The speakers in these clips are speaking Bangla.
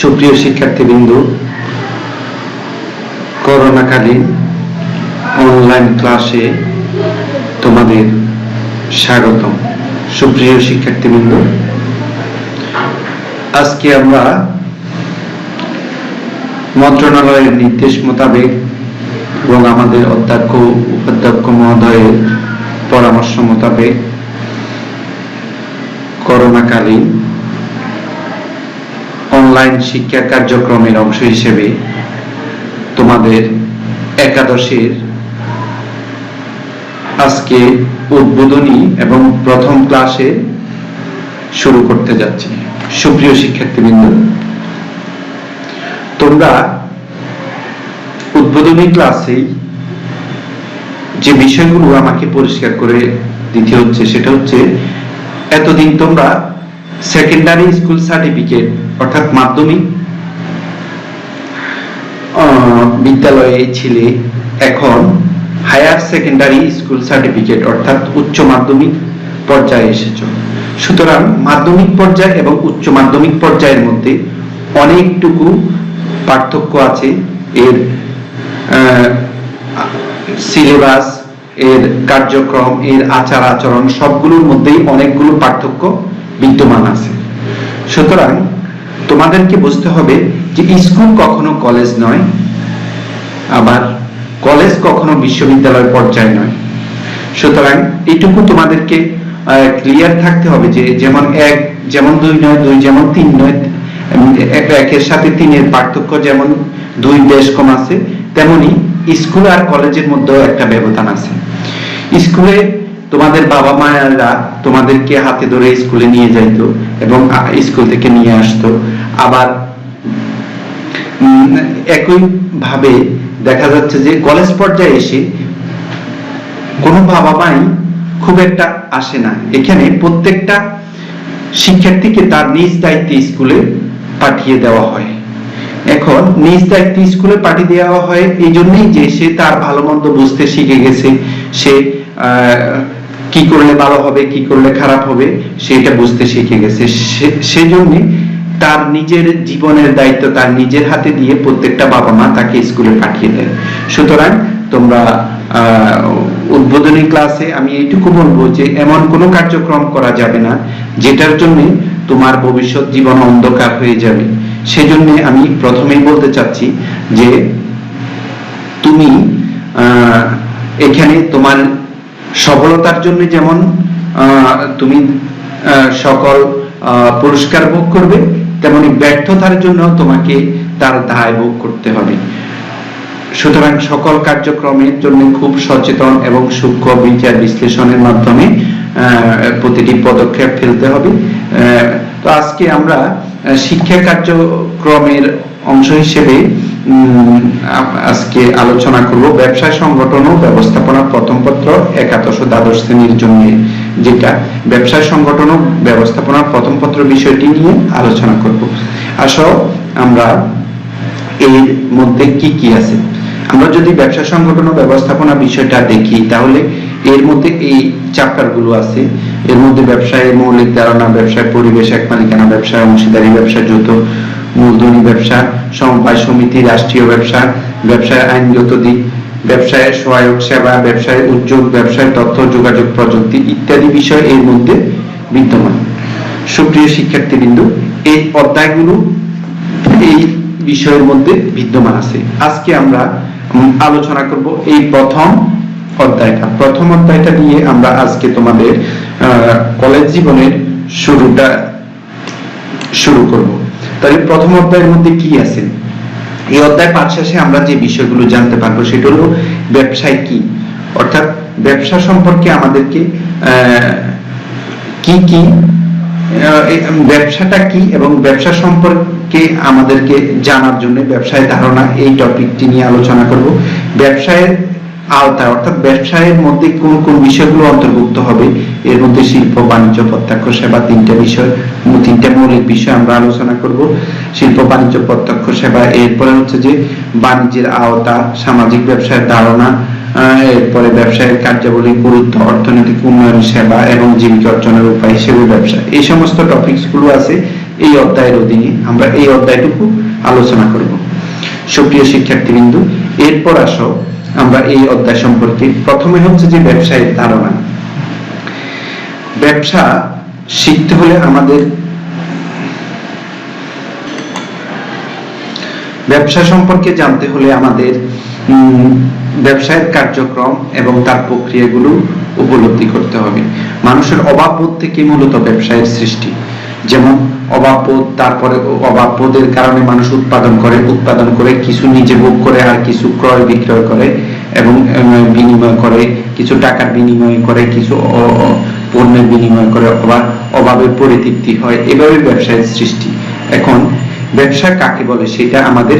সুপ্রিয় শিক্ষার্থীবৃন্দ, করোনাকালীন অনলাইন ক্লাসে তোমাদের স্বাগতম। সুপ্রিয় শিক্ষার্থীবৃন্দ, আজকে আমরা মন্ত্রণালয়ের নির্দেশ মোতাবেক এবং আমাদের অধ্যক্ষ, উপাধ্যক্ষ মহোদয়ের পরামর্শ মোতাবেক করোনাকালীন অনলাইন শিক্ষা কার্যক্রমের অংশ হিসেবে তোমাদের একাদশের আজকে উদ্বোধনী এবং প্রথম ক্লাসে শুরু করতে যাচ্ছি। সুপ্রিয় শিক্ষার্থীবৃন্দ, তোমরা উদ্বোধনী ক্লাসেই যে বিষয়গুলো আমাকে পরিষ্কার করে দিতে হচ্ছে সেটা হচ্ছে, এতদিন তোমরা সেকেন্ডারি স্কুল সার্টিফিকেট অর্থাৎ মাধ্যমিক বিদ্যালয়ে ছিলে এখন হায়ার সেকেন্ডারি স্কুল সার্টিফিকেট অর্থাৎ উচ্চ মাধ্যমিক পর্যায়ে এসেছ। সুতরাং মাধ্যমিক পর্যায় এবং উচ্চ মাধ্যমিক পর্যায়ের মধ্যে অনেকটুকু পার্থক্য আছে। এর সিলেবাস, এর কার্যক্রম, এর আচার আচরণ সবগুলোর মধ্যেই অনেকগুলো পার্থক্য বিদ্যমান আছে। সুতরাং তোমাদেরকে বুঝতে হবে যে স্কুল কখনো কলেজ নয়, আবার কলেজ কখনো বিশ্ববিদ্যালয় পর্যায়ে নয়। সুতরাং এইটুকু তোমাদেরকে ক্লিয়ার থাকতে হবে যে যেমন এক, যেমন দুই নয়, দুই যেমন তিন নয় একের সাথে তিনের পার্থক্য যেমন দুই দেশ কম আছে, তেমনি স্কুল আর কলেজের মধ্যেও একটা ব্যবধান আছে। স্কুলে তোমাদের বাবা মায়েরা তোমাদেরকে হাতে ধরে স্কুলে নিয়ে যাইতো এবং স্কুল থেকে নিয়ে আসতো। আবার উম, একই ভাবে দেখা যাচ্ছে যে কলেজ পর্যায়ে এসে কোনো বাবা মাই খুব একটা আসে না। এখানে প্রত্যেকটা শিক্ষার্থীকে তার নিজ দায়িত্বে স্কুলে পাঠিয়ে দেওয়া হয়। এখন নিজ দায়িত্বে স্কুলে পাঠিয়ে দেওয়া হয় এই জন্যই যে সে তার ভালো মন্দ বুঝতে শিখে গেছে। সে কি করলে ভালো হবে কি করলে খারাপ হবে সেটা বুঝতে শিখে গেছে। সেজন্য তার নিজের জীবনের দায়িত্ব তার নিজের হাতে দিয়ে প্রত্যেকটা বাবা মা তাকে স্কুলে পাঠিয়ে দেয়। সুতরাং তোমরা উদ্বোধনী ক্লাসে আমি এইটুকু বলব যে এমন কোনো কার্যক্রম করা যাবে না, যেটার জন্য তোমার ভবিষ্যৎ জীবন অন্ধকার হয়ে যাবে। সেজন্য আমি প্রথমেই বলতে চাচ্ছি যে তুমি এখানে তোমার সফলতার জন্য যেমন তুমি সকল পুরস্কার ভোগ করবে তেমনি ব্যর্থতার জন্য তোমাকে তার দায় ভোগ করতে হবে। সুতরাং সকল কার্যক্রমের জন্য খুব সচেতন এবং সূক্ষ্ম বিচার বিশ্লেষণের মাধ্যমে প্রতিটি পদক্ষেপ ফেলতে হবে। তো আজকে আমরা শিক্ষা কার্যক্রমের অংশ হিসেবে আজকে আলোচনা করব ব্যবসায় সংগঠন ও ব্যবস্থাপনা প্রথম পত্র একাদশ দ্বাদশ শ্রেণির জন্য, যেটা ব্যবসায় সংগঠন ও ব্যবস্থাপনা প্রথম পত্র বিষয়টি নিয়ে আলোচনা করব। আসো, আমরা এর মধ্যে কি কি আছে? আমরা যদি ব্যবসা সংগঠন ও ব্যবস্থাপনা বিষয়টা দেখি, তাহলে এর মধ্যে এই চ্যাপ্টারগুলো আছে। এর মধ্যে ব্যবসায় মৌলিক ধারণা, ব্যবসায় পরিবেশ, এক মালিকানা ব্যবসায় অংশীদারি ব্যবসা, যৌথ মূলধনী ব্যবসা, সমবায় সমিতি, রাষ্ট্রীয় ব্যবসা, ব্যবসায় আইনগত দিক, ব্যবসায় সহায়ক সেবা, ব্যবসায় উদ্যোগ, ব্যবসায় তথ্য, যোগাযোগ প্রযুক্তি ইত্যাদি বিষয় এর মধ্যে বিদ্যমান। সুপ্রিয় শিক্ষার্থীবৃন্দ, এই অধ্যায়গুলো এই বিষয়ের মধ্যে বিদ্যমান আছে। আজকে আমরা আলোচনা করব এই প্রথম অধ্যায়টা। প্রথম অধ্যায়টা নিয়ে আমরা আজকে তোমাদের কলেজ জীবনের শুরুটা শুরু করব। তাহলে প্রথম অধ্যায়ের মধ্যে কি আছে? এই অধ্যায় পাঠ শেষে আমরা যে বিষয়গুলো জানতে পারব সেটা হলো ব্যবসায় কি? অর্থাৎ ব্যবসা সম্পর্কে আমাদেরকে কি কি ব্যবসাটা কি এবং ব্যবসা সম্পর্কে আমাদেরকে জানার জন্য ব্যবসায় ধারণা এই টপিকটি নিয়ে আলোচনা করব। ব্যবসায়ের আওতা অর্থাৎ ব্যবসায়ের মধ্যে কোন কোন বিষয়গুলো অন্তর্ভুক্ত হবে? এর মধ্যে শিল্প, বাণিজ্য, প্রত্যক্ষ সেবা তিনটা বিষয় তিনটা মৌলিক বিষয় আমরা আলোচনা করব। শিল্প, বাণিজ্য, প্রত্যক্ষ সেবা, এরপরে হচ্ছে যে বাণিজ্যের আওতা, সামাজিক ব্যবসায়ের ধারণা এরপরে ব্যবসায়ের কার্যাবলী, গুরুত্ব, অর্থনৈতিক উন্নয়ন সেবা এবং জীবিকা অর্জনের উপায় হিসেবে ব্যবসা, এই সমস্ত টপিকসগুলো আছে এই অধ্যায়ের অধীনে আমরা এই অধ্যায়টুকু আলোচনা করব। সুপ্রিয় শিক্ষার্থীবৃন্দ, এরপর আসো আমরা এই অধ্যায় সম্পর্কে প্রথমে হচ্ছে যে ব্যবসায়ের ধারণা। ব্যবসা শিখতে হলে আমাদের ব্যবসা সম্পর্কে জানতে হলে আমাদের ব্যবসায়ের কার্যক্রম এবং তার প্রক্রিয়াগুলো উপলব্ধি করতে হবে। মানুষের অভাববোধ থেকে মূলত ব্যবসায়ের সৃষ্টি? যেমন অভাববোধ তারপরে অভাববোধের কারণে মানুষ উৎপাদন করে উৎপাদন করে, কিছু নিজে ভোগ করে আর কিছু ক্রয় বিক্রয় করে এবং বিনিময় করে, কিছু টাকার বিনিময় করে, কিছু পণ্যের বিনিময় করে অভাব অভাবের পরিতৃপ্তি হয়। এভাবে ব্যবসায়ের সৃষ্টি। এখন ব্যবসা কাকে বলে সেটা আমাদের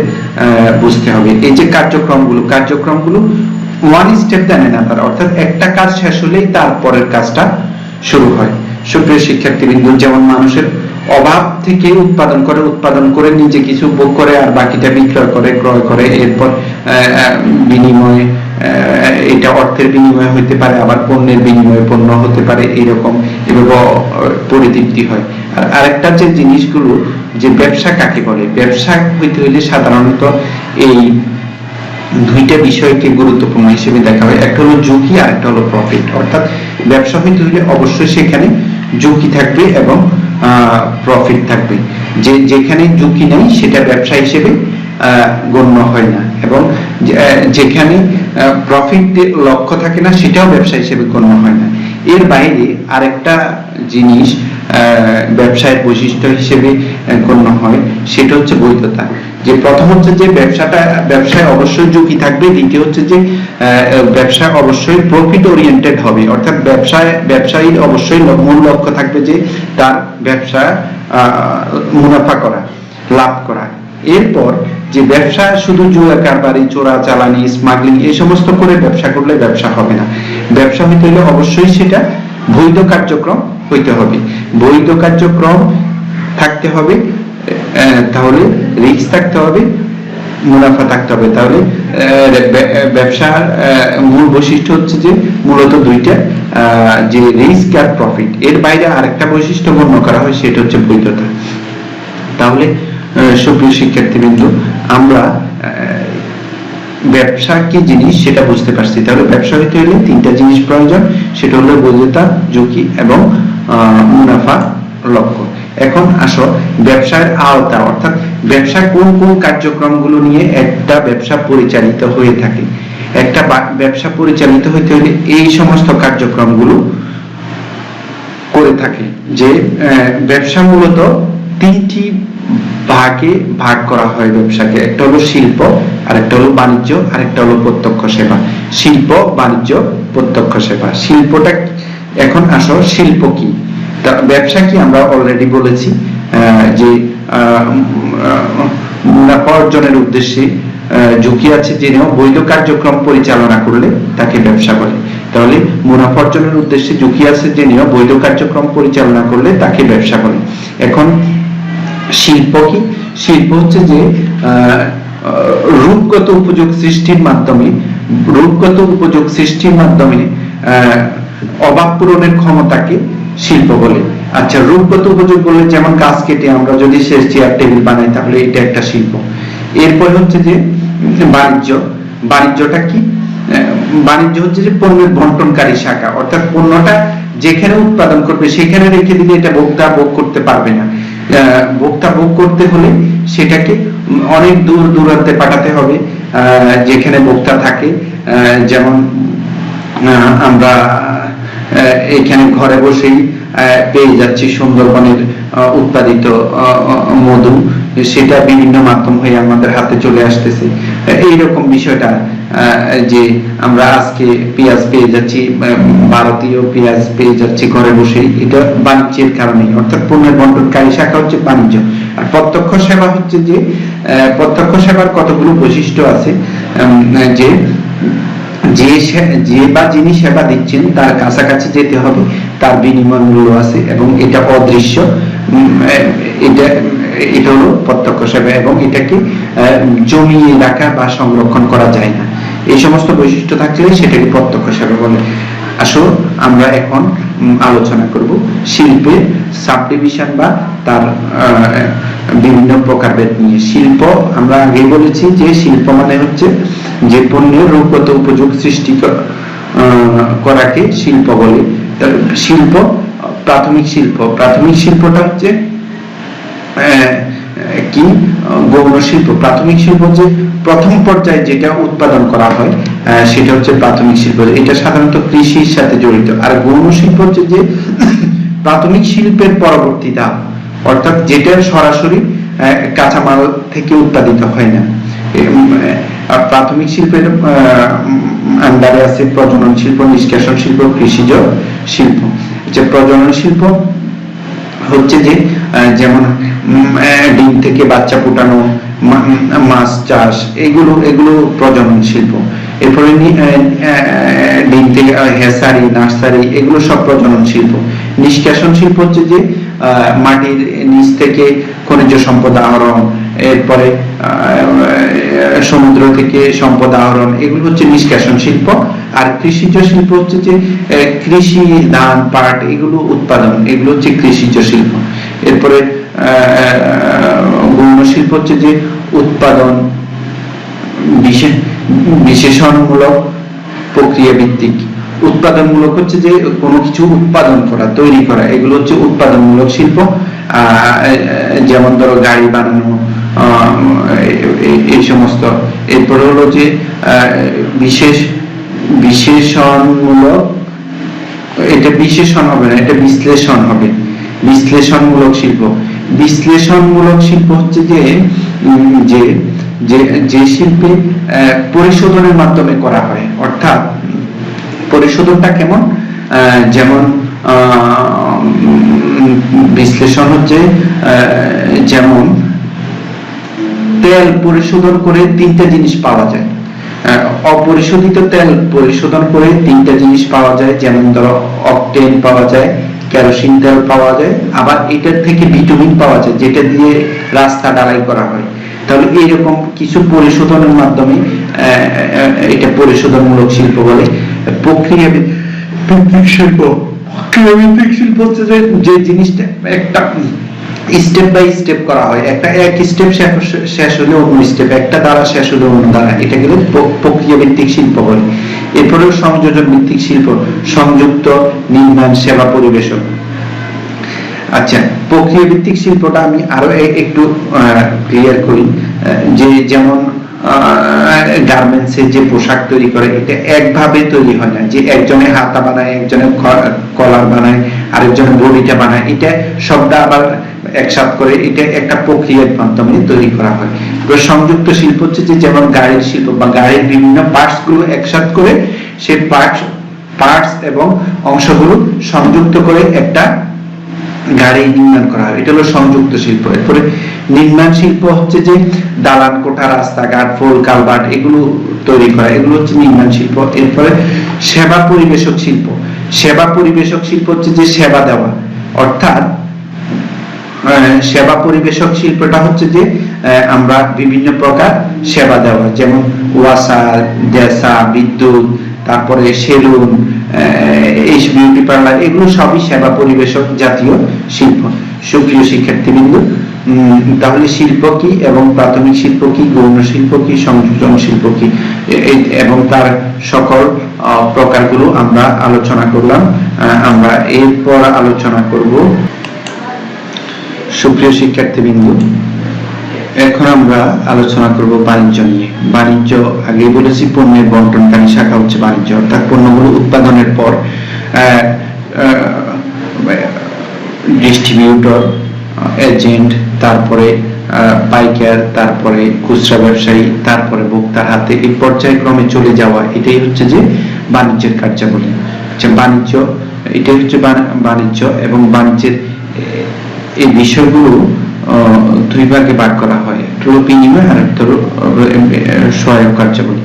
বুঝতে হবে। এই যে কার্যক্রমগুলো কার্যক্রমগুলো ওয়ান স্টেপ দেন অর্থাৎ একটা কাজ শেষ হলেই তারপরের কাজটা শুরু হয়। সুপ্রিয় শিক্ষার্থীবৃন্দ, যেমন মানুষের অভাব থেকে উৎপাদন করে উৎপাদন করে, নিজে কিছু ভোগ করে আর বাকিটা বিক্রয় করে, ক্রয় করে, এরপর বিনিময়ে এটা অর্থের বিনিময়ে হতে পারে, আবার পণ্যের বিনিময়ে পণ্য হতে পারে, এরকম এভাবে পরিতৃপ্তি হয়। আর আরেকটা যে জিনিসগুলো, যে ব্যবসা কাকে বলে? ব্যবসা হইতে হইলে সাধারণত এই দুইটা বিষয়কে গুরুত্বপূর্ণ হিসেবে দেখা হয়। একটা হলো ঝুঁকি আর একটা হলো প্রফিট অর্থাৎ ব্যবসা হইতে হইলে অবশ্যই সেখানে ঝুঁকি থাকবে এবং প্রফিট থাকবে। যে, যেখানে ঝুঁকি নেই, সেটা ব্যবসা হিসেবে গণ্য হয় না। এবং যেখানে প্রফিট লক্ষ্য থাকে না, সেটাও ব্যবসা হিসেবে গণ্য হয় না। এর বাইরে আরেকটা জিনিস ব্যবসায়ের বৈশিষ্ট্য হিসেবে গণ্য হয়, সেটা হচ্ছে বৈধতা। যে, প্রথম হচ্ছে যে, ব্যবসাটা, ব্যবসায় অবশ্যই ঝুঁকি থাকবে, দ্বিতীয় হচ্ছে যে ব্যবসা অবশ্যই প্রফিট ওরিয়েন্টেড হবে। অর্থাৎ ব্যবসায়, ব্যবসায়ীর অবশ্যই মূল লক্ষ্য থাকবে যে তার ব্যবসা মুনাফা করা, লাভ করা। এরপর যে ব্যবসা শুধু জুয়া কারবারি, চোরা চালানি স্মাগলিং এই সমস্ত করে ব্যবসা করলে ব্যবসা হবে না। ব্যবসা হইতে হলে অবশ্যই সেটা বৈধ কার্যক্রম হইতে হবে। বৈধ কার্যক্রম থাকতে হবে তাহলে রিস্ক থাকতে হবে। মুনাফা থাকতে হবে। তাহলে ব্যবসার মূল বৈশিষ্ট্য হচ্ছে যে, মূলত দুইটা যে রিস্ক আর প্রফিট এর বাইরে আরেকটা বৈশিষ্ট্য গণ্য করা হয়, সেটা হচ্ছে বৈধতা। তাহলে সুপ্রিয় শিক্ষার্থীবৃন্দ, আমরা ব্যবসা কি জিনিস সেটা বুঝতে পারছি। তাহলে, ব্যবসা হইতে হলে তিনটা জিনিস প্রয়োজন। সেটা হলো বৈধতা, ঝুঁকি এবং মুনাফা লক্ষ্য। এখন আসো, ব্যবসার আওতা, অর্থাৎ ব্যবসা কোন কোন কার্যক্রমগুলো নিয়ে একটা ব্যবসা পরিচালিত হয়ে থাকে। একটা ব্যবসা পরিচালিত হইতে হলে এই সমস্ত কার্যক্রমগুলো করে থাকে, যে ব্যবসা মূলত তিনটি ভাগে ভাগ করা হয় ব্যবসাকে। একটা হলো শিল্প আর একটা হলো বাণিজ্য আর একটা হলো প্রত্যক্ষ সেবা। শিল্প, বাণিজ্য, প্রত্যক্ষ সেবা। শিল্পটা, এখন আসো, শিল্প কি? ব্যবসা কি আমরা অলরেডি বলেছি যে মুনাফা অর্জনের উদ্দেশ্যে ঝুঁকি আছে জেনেও বৈধ কার্যক্রম পরিচালনা করলে তাকে ব্যবসা বলে। তাহলে মুনাফা অর্জনের উদ্দেশ্যে ঝুঁকি আছে জেনেও বৈধ কার্যক্রম পরিচালনা করলে তাকে ব্যবসা বলে। এখন, শিল্প কি? শিল্প হচ্ছে যে রূপগত উপযোগ সৃষ্টির মাধ্যমে, রূপগত উপযোগ সৃষ্টির মাধ্যমে অভাব পূরণের ক্ষমতাকে শিল্প বলে। আচ্ছা রূপগত উপযোগ বলে যেমন গাছ কেটে আমরা যদি শেষ চেয়ার টেবিল বানাই, তাহলে এটা একটা শিল্প। এরপর হচ্ছে যে বাণিজ্য। বাণিজ্যটা কি? বাণিজ্য হচ্ছে যে পণ্যের বন্টনকারী শাখা। অর্থাৎ পণ্যটা যেখানে উৎপাদন করবে, সেখানে রেখে দিলে এটা ভোক্তা ভোগ করতে পারবে না। ভোক্তা ভোগ করতে হলে সেটাকে অনেক দূর দূরান্তে পাঠাতে হবে যেখানে ভোক্তা থাকে। যেমন আমরা এখানে ঘরে বসেই পেয়ে যাচ্ছি সুন্দরবনের উৎপাদিত মধু। সেটা বিভিন্ন মাধ্যম হয়ে আমাদের হাতে চলে আসতেছে। এইরকম বিষয়টা যে আমরা আজকে পেঁয়াজ পেয়ে যাচ্ছি ভারতীয় পেঁয়াজ পেয়ে যাচ্ছি ঘরে বসেই, এটা বাণিজ্যের কারণে অর্থাৎ পণ্যের বন্টনকারী শাখা হচ্ছে বাণিজ্য। আর প্রত্যক্ষ সেবা হচ্ছে যে প্রত্যক্ষ সেবার কতগুলো বৈশিষ্ট্য আছে যে যে যে বা যিনি সেবা দিচ্ছেন, তার কাছাকাছি যেতে হবে, তার বিনিময় মূল্য আছে এবং এটা অদৃশ্য। এটা এটা হলো প্রত্যক্ষ সেবা এবং এটাকে জমিয়ে রাখা বা সংরক্ষণ করা যায় না। এই সমস্ত বৈশিষ্ট্য থাকলে সেটাকে প্রত্যক্ষ সেবা বলে। আসো, আমরা এখন আলোচনা করব শিল্পে বা তার বিভিন্ন প্রকারভেদ নিয়ে। শিল্প, আমরা আগে বলেছি যে শিল্প মানে হচ্ছে যে পণ্যের রূপগত উপযোগ সৃষ্টি করাকে শিল্প বলে। শিল্প, প্রাথমিক শিল্প। প্রাথমিক শিল্পটা হচ্ছে কি? গৌণ শিল্প। প্রাথমিক শিল্প যে প্রথম পর্যায়ে যেটা উৎপাদন করা হয় সেটা হচ্ছে প্রাথমিক শিল্প। এটা সাধারণত কৃষির সাথে জড়িত। আর গৌণ শিল্প হচ্ছে যে প্রাথমিক শিল্পের পরবর্তী ধাপ। অর্থাৎ যেটা সরাসরি কাঁচামাল থেকে উৎপাদিত হয় না। প্রাথমিক শিল্পের আন্ডারে আছে প্রজনন শিল্প, নিষ্কাশন শিল্প, কৃষিজ শিল্প। যে প্রজনন শিল্প হচ্ছে যে যেমন ডিম থেকে বাচ্চা ফুটানো মাছ চাষ, এগুলো এগুলো প্রজনন শিল্প। এরপরে ডিম থেকে হেসারি নার্সারি, এগুলো সব প্রজনন শিল্প। নিষ্কাশন শিল্প হচ্ছে যে মাটির নিচ থেকে খনিজ সম্পদ আহরণ এরপরে সমুদ্র থেকে সম্পদ আহরণ, এগুলো হচ্ছে নিষ্কাশন শিল্প। আর কৃষিজ শিল্প হচ্ছে যে কৃষি ধান, পাট, এগুলো উৎপাদন, এগুলো হচ্ছে কৃষিজ শিল্প। এরপরে গৌণ শিল্প হচ্ছে যে, উৎপাদন, বিশে- বিশেষণমূলক প্রক্রিয়া ভিত্তিক উৎপাদনমূলক হচ্ছে যে, কোনো কিছু উৎপাদন করা, তৈরি করা, এগুলো হচ্ছে উৎপাদনমূলক শিল্প। যেমন ধরো গাড়ি বানানো এই- সমস্ত এরপরে হলো যে বিশেষ, বিশেষণমূলক, এটা বিশেষণ হবে না, এটা বিশ্লেষণ হবে। বিশ্লেষণমূলক শিল্প। বিশ্লেষণমূলক শিল্প হচ্ছে যে যে যে শিল্পে পরিশোধনের মাধ্যমে করা হয়। অর্থাৎ, পরিশোধনটা কেমন? যেমন বিশ্লেষণ হচ্ছে যেমন তেল পরিশোধন করে তিনটা জিনিস পাওয়া যায়। অপরিশোধিত তেল পরিশোধন করে তিনটা জিনিস পাওয়া যায় যেমন ধরো অকটেন পাওয়া যায় কেরোসিন তেল পাওয়া যায় আবার এটার থেকে ভিটামিন পাওয়া যায় যেটা দিয়ে রাস্তা ডালাই করা হয়। তাহলে এইরকম কিছু পরিশোধনের মাধ্যমে এটা পরিশোধনমূলক শিল্প বলে প্রক্রিয়া শিল্প। প্রক্রিয়া শিল্প হচ্ছে যে জিনিসটা একটা স্টেপ বাই স্টেপ করা হয়। একটা এক স্টেপ শেষ হলে অন্য স্টেপ একটা দ্বারা শেষ হলে অন্য দ্বারা। এটা গেলে প্রক্রিয়া ভিত্তিক শিল্প বলে। এরপরেও সংযোজন ভিত্তিক শিল্প, সংযুক্ত, নির্মাণ, সেবা পরিবেশক আচ্ছা প্রক্রিয়া ভিত্তিক শিল্পটা আমি আরও একটু ক্লিয়ার করি। যে যেমন গার্মেন্টস এর যে পোশাক তৈরি করে, এটা একভাবে তৈরি হয় না। যে একজনে হাতা বানায়, একজনে কলার বানায়, আরেকজনে বডিটা বানায়, এটা সবটা আবার একসাথ করে এটা একটা প্রক্রিয়ার মাধ্যমে তৈরি করা হয়। তো সংযুক্ত শিল্প হচ্ছে যে যেমন গাড়ির শিল্প বা গাড়ির বিভিন্ন পার্টসগুলো একসাথ করে সেই পার্টস পার্টস এবং অংশগুলো সংযুক্ত করে একটা গাড়ি নির্মাণ করা হয়। এটা হলো সংযুক্ত শিল্প। এরপরে নির্মাণ শিল্প হচ্ছে যে দালান, কোঠা, রাস্তাঘাট পোল কালভার্ট এগুলো তৈরি করা। এগুলো হচ্ছে নির্মাণ শিল্প। এরপরে সেবা পরিবেশক শিল্প। সেবা পরিবেশক শিল্প হচ্ছে যে সেবা দেওয়া। অর্থাৎ সেবা পরিবেশক শিল্পটা হচ্ছে যে আমরা বিভিন্ন প্রকার সেবা দেওয়া। যেমন ওয়াসার দেশা বিদ্যুৎ, তারপরে সেলুন এইচ বিউটি পার্লার, এগুলো সবই সেবা পরিবেশক জাতীয় শিল্প। সুপ্রিয় শিক্ষার্থীবৃন্দ তাহলে শিল্প কি এবং প্রাথমিক শিল্প কি, গৌণ শিল্প কি, সংযোজন শিল্প কি? এই- এবং তার সকল প্রকারগুলো আমরা আলোচনা করলাম। আমরা এরপর আলোচনা করব সুপ্রিয় শিক্ষার্থীবৃন্দ, এখন আমরা আলোচনা করব বাণিজ্য নিয়ে। বাণিজ্য আগে বলেছি, পণ্যের বন্টনকারী শাখা হচ্ছে বাণিজ্য, অর্থাৎ পণ্যগুলো উৎপাদনের পর ডিস্ট্রিবিউটর, এজেন্ট, তারপরে পাইকার, তারপরে খুচরা ব্যবসায়ী, তারপরে ভোক্তার হাতে এই পর্যায়ক্রমে চলে যাওয়া, এটাই হচ্ছে যে বাণিজ্যের কার্যাবলী। আচ্ছা বাণিজ্য, এটাই হচ্ছে বাণিজ্য এবং বাণিজ্যের এই বিষয়গুলো দুই ভাগে ভাগ করা হয়। একটা হলো বিনিময় আর একটা হলো সহায়ক কার্যাবলী।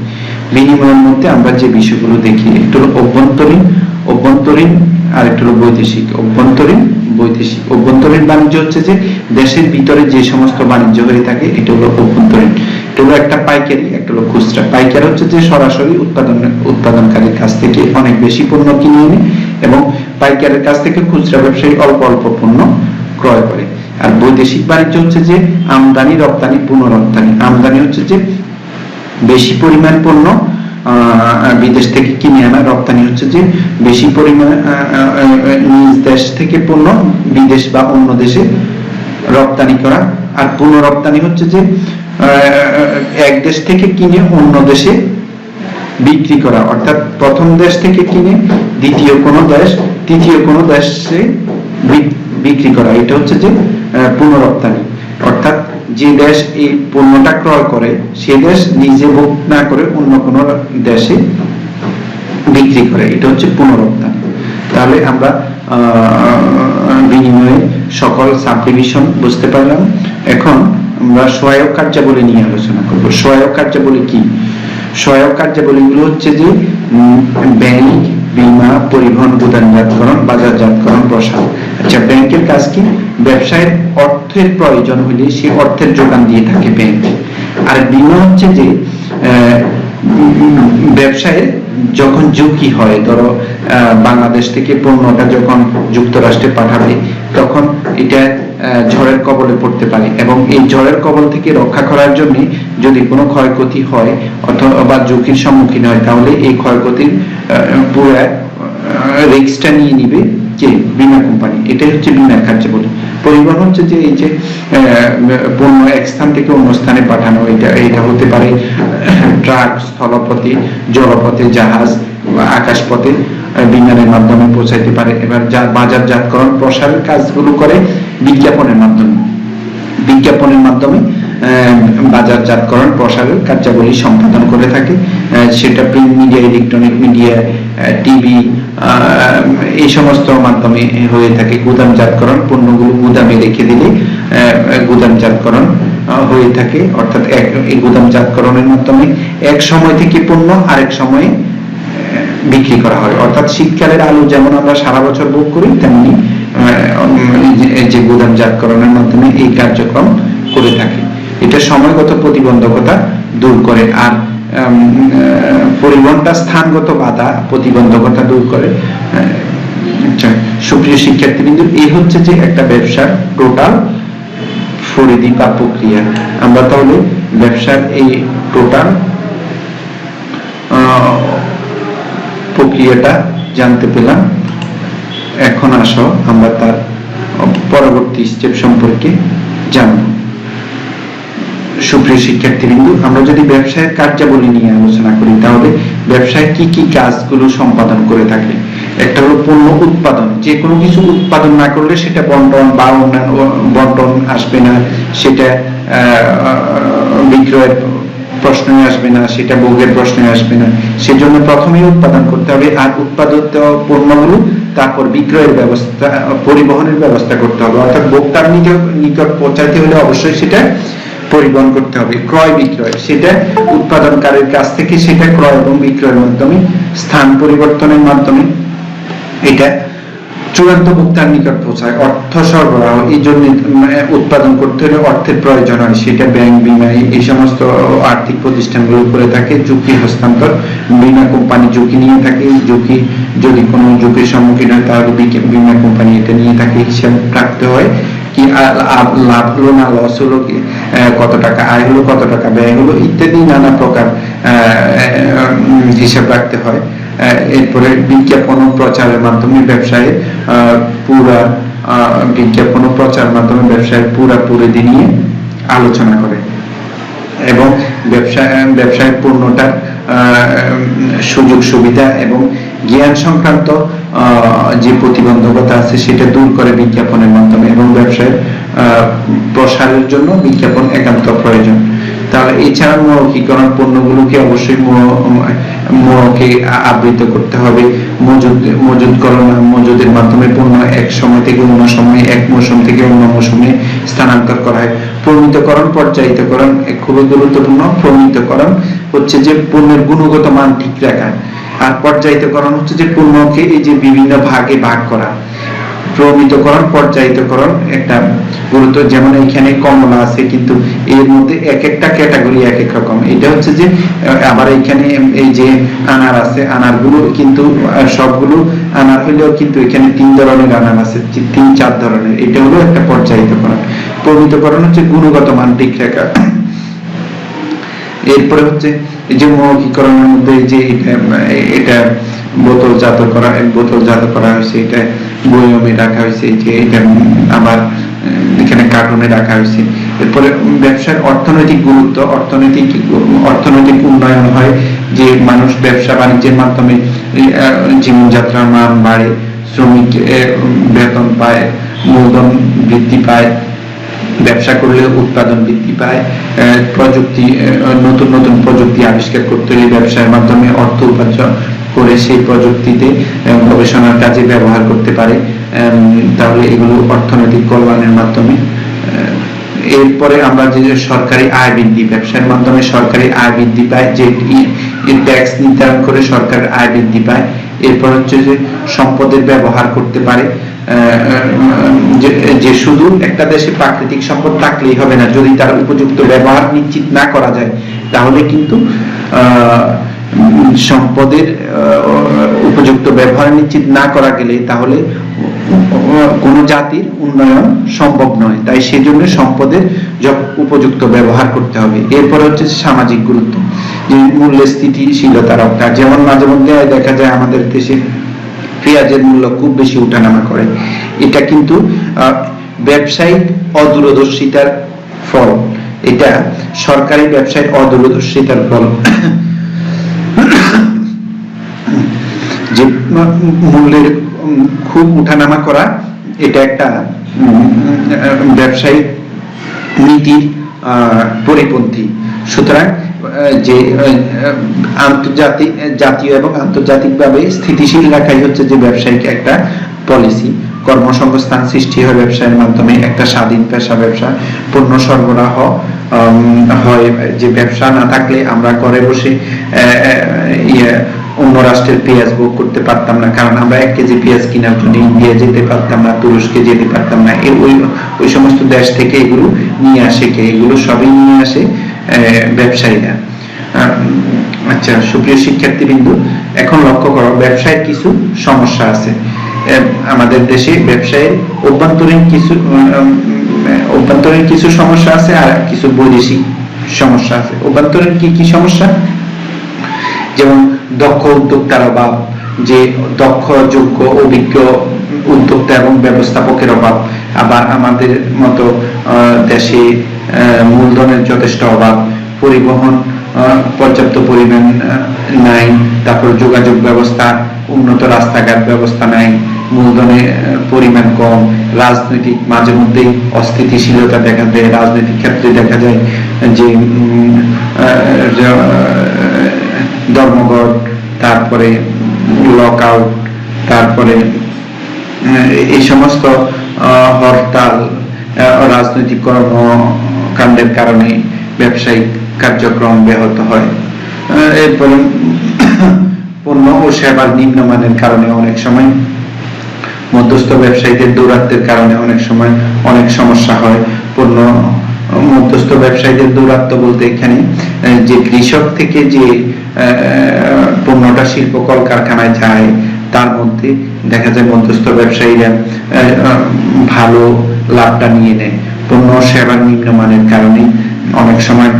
বিনিময়ের মধ্যে আমরা যে বিষয়গুলো দেখি, একটা হলো অভ্যন্তরীণ অভ্যন্তরীণ আর একটা হলো বৈদেশিক। অভ্যন্তরীণ বৈদেশিক। অভ্যন্তরীণ বাণিজ্য হচ্ছে যে দেশের ভিতরে যে সমস্ত বাণিজ্য হয়ে থাকে, এটা হলো অভ্যন্তরীণ। একটা হলো একটা পাইকারি, একটা হলো খুচরা। পাইকারি হচ্ছে যে সরাসরি উৎপাদন, উৎপাদনকারীর কাছ থেকে অনেক বেশি পণ্য কিনে এনে, এবং পাইকারের কাছ থেকে খুচরা ব্যবসায়ী অল্প অল্প পণ্য ক্রয় করে। আর বৈদেশিক বাণিজ্য হচ্ছে যে আমদানি, রপ্তানি পুনরপ্তানি আমদানি হচ্ছে যে বেশি পরিমাণ পণ্য বিদেশ থেকে কিনে আনা। রপ্তানি হচ্ছে যে বেশি পরিমাণ নিজ দেশ থেকে পণ্য বিদেশ বা অন্য দেশে রপ্তানি করা। আর পুনরপ্তানি হচ্ছে যে এক দেশ থেকে কিনে অন্য দেশে বিক্রি করা। অর্থাৎ প্রথম দেশ থেকে কিনে, দ্বিতীয় কোনো দেশ, তৃতীয় কোনো দেশে বিক্রি করা। এটা হচ্ছে যে পুনরপ্তানি। অর্থাৎ যে দেশ এই পণ্যটা ক্রয় করে, সে দেশ নিজে ভোগ না করে অন্য কোনো দেশে বিক্রি করে। এটা হচ্ছে পুনরপ্তানি। তাহলে আমরা বিনিময়ে সকল সাবডিভিশন বুঝতে পারলাম। এখন আমরা সহায়ক কার্যাবলী নিয়ে আলোচনা করব। সহায়ক কার্যাবলী কি? সহায়ক কার্যাবলীগুলো হচ্ছে যে ব্যাংক বীমা পরিবহন গুদামজাতকরণ বাজারজাতকরণ, প্রসার। আচ্ছা ব্যাংকের কাজ কি? ব্যবসায়ের অর্থের প্রয়োজন হলে সেই অর্থের যোগান দিয়ে থাকে ব্যাংক। আর বিমা হচ্ছে যে ব্যবসায়ের যখন ঝুঁকি হয়, ধরো বাংলাদেশ থেকে পণ্যটা যখন যুক্তরাষ্ট্রে পাঠাবে, তখন এটা ঝড়ের কবলে পড়তে পারে। এবং এই ঝড়ের কবল থেকে রক্ষা করার জন্য যদি কোনো ক্ষয়ক্ষতি হয়, অথবা ঝুঁকির সম্মুখীন হয়, তাহলে এই ক্ষয়ক্ষতির পুরো রিক্সটা নিয়ে নিবে। কে বীমা কোম্পানি এটাই হচ্ছে বীমার কার্যাবলী পরিবহন হচ্ছে যে এই যে পণ্য এক স্থান থেকে অন্য স্থানে পাঠানো এটা এটা হতে পারে ট্রাক স্থলপথে জলপথে জাহাজ আকাশপথে বিমানের মাধ্যমে পৌঁছাইতে পারে। এবার যা বাজারজাতকরণ প্রসারের কাজগুলো করে বিজ্ঞাপনের মাধ্যমে। বিজ্ঞাপনের মাধ্যমে আহ, বাজারজাতকরণ প্রসারের কার্যাবলী সম্পাদন করে থাকে। সেটা print media electronic media TV এই সমস্ত মাধ্যমে হয়ে থাকে গুদামজাতকরণ পণ্যগুলো গুদামে রেখে দিলে গুদামজাতকরণ হয়ে থাকে। অর্থাৎ এক, এই গুদামজাতকরণের মাধ্যমে এক সময় থেকে পণ্য আরেক সময়ে বিক্রি করা হয়। অর্থাৎ শীতকালের আলু যেমন আমরা সারা বছর ভোগ করি, তেমনি যে- গুদামজাতকরণের মাধ্যমে এই কার্যক্রম করে থাকে। এটা সময়গত প্রতিবন্ধকতা দূর করে। আর পরিবহনটা স্থানগত বাধা, প্রতিবন্ধকতা দূর করে। আচ্ছা সুপ্রিয় শিক্ষার্থী, কিন্তু এই হচ্ছে যে একটা ব্যবসার টোটাল ফরিদি বা প্রক্রিয়া। আমরা তাহলে ব্যবসার এই টোটাল প্রক্রিয়াটা জানতে পেলাম। এখন আসো, আমরা তার পরবর্তী স্টেপ সম্পর্কে জানব। সুপ্রিয় শিক্ষার্থীবৃন্দ, আমরা যদি ব্যবসায়ের কার্যাবলী নিয়ে আলোচনা করি, তাহলে ব্যবসায় কি কি কাজগুলো সম্পাদন করে থাকে? একটা হলো পণ্য উৎপাদন যে কোনো কিছু উৎপাদন না করলে সেটা বন্টন বা অন্যান্য বন্টন আসবে না, সেটা বিক্রয়ের প্রশ্নই আসবে না, সেটা ভোগের প্রশ্নই আসবে না। সেজন্য প্রথমেই উৎপাদন করতে হবে, আর উৎপাদিত পণ্যগুলো তারপর বিক্রয়ের ব্যবস্থা, পরিবহনের ব্যবস্থা করতে হবে। অর্থাৎ ভোক্তার নিকট নিকট পৌঁছাইতে হলে অবশ্যই সেটা পরিবহন করতে হবে। ক্রয় বিক্রয়, সেটা উৎপাদনকারীর কাছ থেকে সেটা ক্রয় এবং বিক্রয়ের মাধ্যমে, স্থান পরিবর্তনের মাধ্যমে। এটা চূড়ান্ত ভোক্তার নিকট পৌঁছায়। অর্থ সরবরাহ, এই জন্য উৎপাদন করতে হলে অর্থের প্রয়োজন হয়। সেটা ব্যাংক, বিমা, এই- এই সমস্ত আর্থিক প্রতিষ্ঠানগুলো করে থাকে, ঝুঁকি হস্তান্তর। বিমা কোম্পানি ঝুঁকি নিয়ে থাকে ঝুঁকি যদি কোনো ঝুঁকির সম্মুখীন হয়, তাহলে বিমা কোম্পানি এটা নিয়ে থাকে হিসাব রাখতে হয়। কি লাভ হলো না লস হলো কি? কত টাকা আয় হলো কত টাকা ব্যয় হলো ইত্যাদি নানা প্রকার হিসাব রাখতে হয়। এরপরে বিজ্ঞাপন প্রচারের মাধ্যমে ব্যবসায় পুরা বিজ্ঞাপন প্রচার মাধ্যমে ব্যবসায়ের পুরা পরিধি নিয়ে আলোচনা করে। এবং ব্যবসা ব্যবসায় আহ, সুযোগ সুবিধা এবং জ্ঞান সংক্রান্ত যে প্রতিবন্ধকতা আছে সেটা দূর করে বিজ্ঞাপনের মাধ্যমে এবং ব্যবসায়ের প্রসারের জন্য বিজ্ঞাপন একান্ত প্রয়োজন। তাহলে এছাড়া মৌখিকরণ পণ্যগুলোকে অবশ্যই মৌকে আবৃত করতে হবে। মজুদ মজুদকরণ মজুদের মাধ্যমে পণ্য এক সময় থেকে অন্য সময়ে, এক মৌসুম থেকে অন্য মৌসুমে স্থানান্তর করা হয়। প্রমিতকরণ, পর্যায়িতকরণ খুবই গুরুত্বপূর্ণ। প্রমিতকরণ হচ্ছে যে পণ্যের গুণগত মান ঠিক রাখা। আর পর্যায়িতকরণ হচ্ছে যে পণ্যকে এই যে বিভিন্ন ভাগে ভাগ করা। প্রমিতকরণ, পর্যায়িতকরণ একটা গুরুত্ব, যেমন এখানে কমলা আছে, কিন্তু এর মধ্যে এক একটা ক্যাটাগরি এক এক রকম। এটা হচ্ছে যে আবার এখানে এই যে আনার আছে, আনারগুলো কিন্তু সবগুলো আনার হলেও কিন্তু এখানে তিন ধরনের আনার আছে তিন, চার ধরনের। এটা হলো একটা পর্যায়িতকরণ। প্রমিতকরণ হচ্ছে গুণগত মান ঠিক রাখা। এরপরে হচ্ছে এই যে মৌখিকরণের মধ্যে যে এটা এটা বোতলজাত করা বোতল বোতলজাত করা হয়েছে, এটা বয়মে রাখা হয়েছে যে এটা আবার এখানে কার্টুনে রাখা হয়েছে। এরপরে ব্যবসার অর্থনৈতিক গুরুত্ব, অর্থনৈতিক অর্থনৈতিক উন্নয়ন হয় যে মানুষ ব্যবসা বাণিজ্যের মাধ্যমে জীবনযাত্রার মান বাড়ে, শ্রমিক বেতন পায়, মূলধন বৃদ্ধি পায় ব্যবসা করলে উৎপাদন বৃদ্ধি পায় প্রযুক্তি নতুন নতুন প্রযুক্তি আবিষ্কার করতে হলে ব্যবসার মাধ্যমে অর্থ উপার্জন করে সেই প্রযুক্তিতে গবেষণার কাজে ব্যবহার করতে পারে। তাহলে এগুলো অর্থনৈতিক কল্যাণের মাধ্যমে এরপরে আমরা যে সরকারি আয় বৃদ্ধি, ব্যবসার মাধ্যমে সরকারি আয় বৃদ্ধি পায়, যে ট্যাক্স নির্ধারণ করে সরকারের আয় বৃদ্ধি পায়, এরপর হচ্ছে যে সম্পদের ব্যবহার করতে পারে। যে শুধু একটা দেশে প্রাকৃতিক সম্পদ থাকলেই হবে না, যদি তার উপযুক্ত ব্যবহার নিশ্চিত না করা যায়, তাহলে কিন্তু সম্পদের উপযুক্ত ব্যবহার নিশ্চিত না করা গেলে তাহলে কোনো জাতির উন্নয়ন সম্ভব নয়। তাই সেজন্য সম্পদের উপযুক্ত ব্যবহার করতে হবে। এরপরে হচ্ছে সামাজিক গুরুত্ব। যে মূল্য স্থিতিশীলতা রক্ষা। যেমন মাঝে মধ্যে দেখা যায় আমাদের দেশে পেঁয়াজের মূল্য খুব বেশি উঠানামা করে। এটা কিন্তু ব্যবসায়িক অদূরদর্শিতার ফল। এটা সরকারি ব্যবসায় অদূরদর্শিতার ফল। যে মূল্যের খুব উঠানামা করা, এটা একটা ব্যবসায়িক নীতির পরিপন্থী। সুতরাং যে আন্তর্জাতিক জাতীয় এবং আন্তর্জাতিকভাবে স্থিতিশীল রাখাই হচ্ছে যে ব্যবসায়িক একটা পলিসি কর্মসংস্থান সৃষ্টি হয় ব্যবসায়ের মাধ্যমে, একটা স্বাধীন পেশা ব্যবসা, পণ্য সরবরাহ হয় যে ব্যবসা না থাকলে আমরা ঘরে বসে ইয়ে অন্য রাষ্ট্রের পেঁয়াজ ভোগ করতে পারতাম না। কারণ আমরা এক কেজি পেঁয়াজ কেনার জন্য ইন্ডিয়া যেতে পারতাম না, তুরস্কে যেতে পারতাম না। ওই ওই সমস্ত দেশ থেকে এগুলো নিয়ে আসে কে এগুলো সবই নিয়ে আসে। ব্যবসায়ীরা। আচ্ছা সুপ্রিয় শিক্ষার্থীবৃন্দ, এখন লক্ষ্য করো, ব্যবসায় কিছু সমস্যা আছে। আমাদের দেশে ব্যবসায়ের অভ্যন্তরীণ কিছু অভ্যন্তরীণ কিছু সমস্যা আছে আর কিছু বৈদেশিক সমস্যা আছে। অভ্যন্তরীণ কি কি সমস্যা? যেমন দক্ষ উদ্যোক্তার অভাব, যে দক্ষ, যোগ্য, অভিজ্ঞ উদ্যোক্তা এবং ব্যবস্থাপকের অভাব। আবার আমাদের মতো দেশে মূলধনের যথেষ্ট অভাব, পরিবহন পর্যাপ্ত পরিমাণ নাই, তারপর যোগাযোগ ব্যবস্থা, উন্নত রাস্তাঘাট ব্যবস্থা নাই, মূলধনের পরিমাণ কম, রাজনৈতিক মাঝে মধ্যেই অস্থিতিশীলতা দেখা দেয়, রাজনৈতিক ক্ষেত্রে দেখা যায় যে ধর্মঘট, তারপরে লক আউট তারপরে এই সমস্ত হরতাল রাজনৈতিক কর্মকাণ্ডের কারণে ব্যবসায়িক কার্যক্রম ব্যাহত হয়। এরপরে পণ্য ও সেবার নিম্নমানের কারণে অনেক সময়, মধ্যস্থ ব্যবসায়ীদের দৌরাত্বের কারণে অনেক সময় অনেক সমস্যা হয়। পণ্য, মধ্যস্থ ব্যবসায়ীদের দৌরাত্ম বলতে এখানে যে কৃষক থেকে যে পণ্যটা শিল্প কলকারখানায় যায়, তার মধ্যে দেখা যায় মধ্যস্থ ব্যবসায়ীরা ভালো লাভটা নিয়ে নেয়। পণ্য সেবার নিম্নমানের কারণে অনেক সময়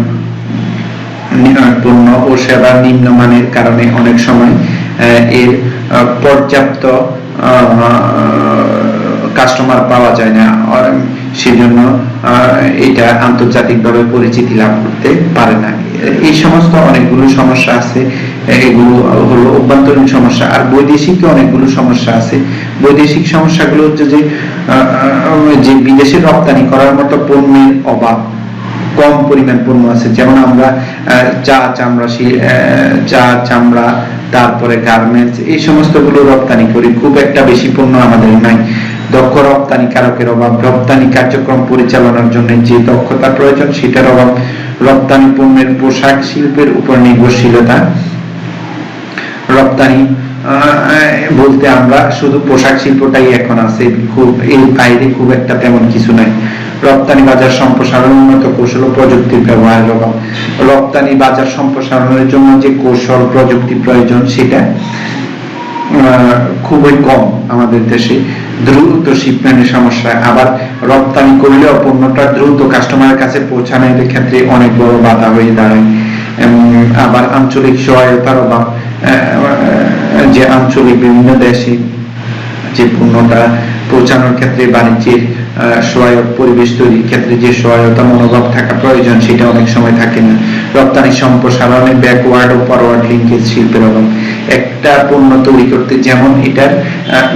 পণ্য ও সেবা নিম্নমানের কারণে অনেক সময় এর পর্যাপ্ত কাস্টমার পাওয়া যায় না। সেজন্য এটা আন্তর্জাতিকভাবে পরিচিতি লাভ করতে পারে না। এই সমস্ত অনেকগুলো সমস্যা আছে। এগুলো হলো অভ্যন্তরীণ সমস্যা। আর বৈদেশিক অনেকগুলো সমস্যা আছে। বৈদেশিক সমস্যাগুলো হচ্ছে যে যে বিদেশে রপ্তানি করার মতো পণ্যের অভাব, কম পরিমাণ পণ্য আছে। যেমন আমরা চা চামড়া চা, চামড়া, তারপরে গার্মেন্টস এই সমস্তগুলো রপ্তানি করি। খুব একটা বেশি পণ্য আমাদের নাই। দক্ষ রপ্তানি কারকের অভাব, রপ্তানি কার্যক্রম পরিচালনার জন্য যে দক্ষতা প্রয়োজন, সেটার অভাব, রপ্তানি পণ্যের পোশাক শিল্পের উপর নির্ভরশীলতা। রপ্তানি বলতে আমরা শুধু পোশাক শিল্পটাই এখন আছে, খুব, এর বাইরে খুব একটা তেমন কিছু নাই। রপ্তানি বাজার সম্প্রসারণ উন্নত কৌশল ও প্রযুক্তির ব্যবহারের অভাব রপ্তানি বাজার সম্প্রসারণের জন্য যে কৌশল, প্রযুক্তি প্রয়োজন, সেটা খুবই কম আমাদের দেশে। দ্রুত শিপমেন্টের সমস্যা, আবার রপ্তানি করলেও পণ্যটা দ্রুত কাস্টমারের কাছে পৌঁছানোর ক্ষেত্রে অনেক বড় বাধা হয়ে দাঁড়ায়। আবার আঞ্চলিক সহায়তার অভাব যে আঞ্চলিক বিভিন্ন দেশে যে পণ্যটা পৌঁছানোর ক্ষেত্রে বাণিজ্যের সহায়ক পরিবেশ তৈরির ক্ষেত্রে যে সহায়তা মনোভাব থাকা প্রয়োজন, সেটা অনেক সময় থাকে না। রপ্তানি সম্প্রসারণে ব্যাকওয়ার্ড ও ফরওয়ার্ড লিঙ্কেজ শিল্পের অভাব। একটা পণ্য তৈরি করতে যেমন এটার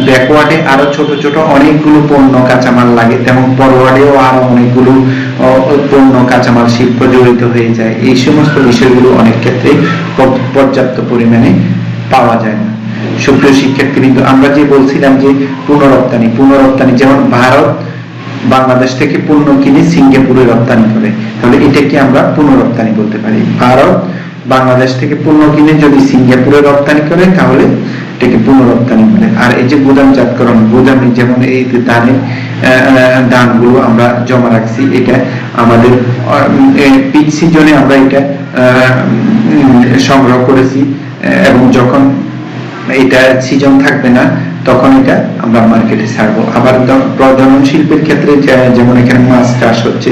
ব্যাকওয়ার্ডে আরও ছোট ছোট অনেকগুলো পণ্য কাঁচামাল লাগে, তেমন ফরওয়ার্ডেও আরও অনেকগুলো পণ্য কাঁচামাল শিল্প জড়িত হয়ে যায়। এই সমস্ত বিষয়গুলো অনেক ক্ষেত্রে পর্যাপ্ত পরিমাণে পাওয়া যায় না। সুপ্রিয় শিক্ষার্থীবৃন্দ, আমরা যে বলছিলাম যে পুনরপ্তানি পুনরপ্তানি যেমন ভারত বাংলাদেশ থেকে পণ্য কিনে সিঙ্গাপুরে রপ্তানি করে, তাহলে এটাকে আমরা পুনরপ্তানি বলতে পারি। ভারত বাংলাদেশ থেকে পণ্য কিনে যদি সিঙ্গাপুরে রপ্তানি করে, তাহলে এটাকে পুনরপ্তানি বলে আর এই যে গুদামজাতকরণ গুদামে যেমন এই যে ধানের ধানগুলো আমরা জমা রাখছি, এটা আমাদের পিক সিজনে আমরা এটা সংগ্রহ করেছি এবং যখন এটা সিজন থাকবে না, তখন এটা আমরা মার্কেটে ছাড়বো। আবার প্রজনন শিল্পের ক্ষেত্রে যেমন এখানে মাছ চাষ হচ্ছে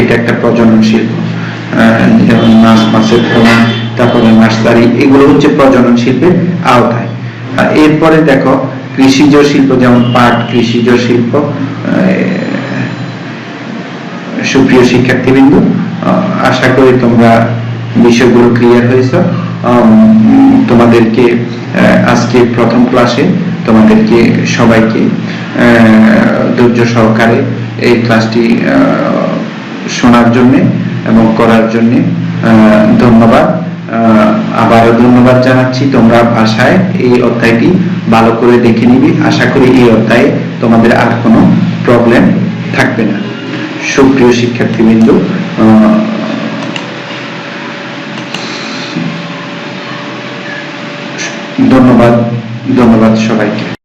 এটা একটা প্রজনন শিল্প। যেমন মাছ, মাছের ফলন তারপরে মাছদারি এগুলো হচ্ছে প্রজনন শিল্পের আওতায়। এরপরে দেখো কৃষিজ শিল্প, যেমন পাট কৃষিজ শিল্প সুপ্রিয় শিক্ষার্থীবৃন্দ আশা করি তোমরা বিষয়গুলো ক্লিয়ার হয়েছে। তোমাদেরকে আজকে প্রথম ক্লাসে তোমাদেরকে সবাইকে ধৈর্য সহকারে এই ক্লাসটি শোনার জন্যে এবং করার জন্য ধন্যবাদ। আবারও ধন্যবাদ জানাচ্ছি। তোমরা ভাষায় এই অধ্যায়টি ভালো করে দেখে নিবি। আশা করি এই অধ্যায়ে তোমাদের আর কোনো প্রবলেম থাকবে না। সুপ্রিয় শিক্ষার্থীবৃন্দ ধন্যবাদ ধন্যবাদ সবাইকে।